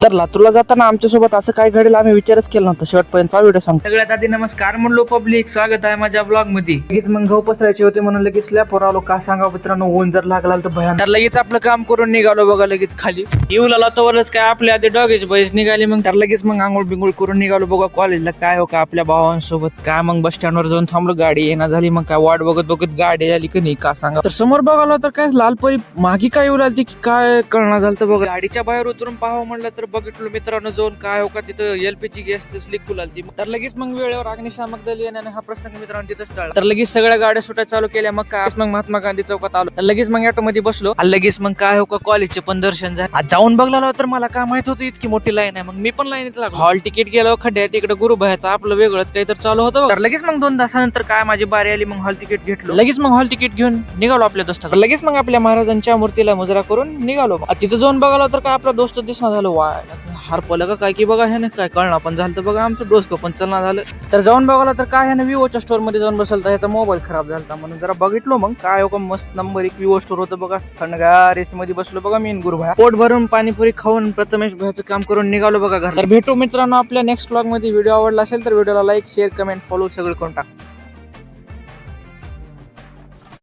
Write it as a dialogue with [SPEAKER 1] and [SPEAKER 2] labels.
[SPEAKER 1] तर लातूरला जाताना आमच्यासोबत असं काय घडेल आम्ही विचारच केला नव्हता. शेवटपर्यंत हा व्हिडिओ सांगतो सगळ्यात आधी नमस्कार म्हणलो पब्लिक. स्वागत आहे माझ्या ब्लॉगमध्ये. लगेच मग गहू पसरायचे होते म्हणून लगेच स्लॅपवर आलो. का सांगा मित्रांनो ऊन जर लागला तर भयान तर लगेच आपलं काम करून निघालो बघा लगेच खाली. येऊ लागला तोवरच काय आपल्या आधी डॉगेज बस निघाली मग. तर लगेच मग आंघोळ बिंगोळ करून निघालो बघा कॉलेजला काय हो का आपल्या भावांसोबत? काय मग बस स्टँडवर जाऊन थांबलो गाडी येणार झाली मग. काय वाट बघत बघत गाडी आली की नाही का सांगा तर समोर बघालो तर काय लालपरी मागी काय येऊ लागली की काय कळणार झालं तर बघा. गाडीच्या बाहेर उतरून पाहावं म्हणलं तर बघितलो मित्रांनो जाऊन काय हो का तिथं एलपीची गॅसच स्लिक फुलालती तर लगेच मग वेळेवर अग्निशामक दल येण्याने हा प्रसंग मित्रांनो तिथं टळला. तर लगेच सगळ्या गाड्या सुट्या चालू केल्या मग काय? मग महात्मा गांधी चौकात आलो. तर लगेच मग ऑटो मध्ये बसलो. लगेच मग काय हो का कॉलेजचे पण दर्शन झाले. जाऊन बघला तर मला काय माहीत होतं इतकी मोठी लाईन आहे. मग मी पण लाईनीत लागलो. हॉल तिकीट गेलो खड्ड्यात इकडे गुरुबायाचं आपलं वेगळंच काही तर चालू होतं तर लगेच मग दोन तासानंतर काय माझी बारी आली मग हॉल तिकीट घेतलं. लगेच मग हॉल तिकीट घेऊन निघालो आपल्या दोस्ताकडे. लगेच मग आपल्या महाराजांच्या मूर्तीला मुजरा करून निघालो. तिथं जाऊन बघालो तर काय आपला दोस्त दिसणार झालो. वा हारपलं का काय? की बघा ह्याने काय कळणार? पण झालं तर बघा आमचं डोसकं पण चलना झालं. तर जाऊन बघायला तर काय ह्याने विवोच्या स्टोरमध्ये जाऊन बसल तर ह्याचा मोबाईल खराब झाला म्हणून जरा बघितलो मग. काय हो का मस्त नंबर एक विवो स्टोर होतं बघा. थंडगार एसी मध्ये बसलो बघा मी गुरुभाया पोट भरून पाणीपुरी खाऊन प्रथमेश भयाचं काम करून निघालो बघा घर तर भेटू मित्रांनो आपल्या नेक्स्ट ब्लॉगमध्ये. व्हिडिओ आवडला असेल तर व्हिडिओला लाईक शेअर कमेंट फॉलो सगळं करून टाक.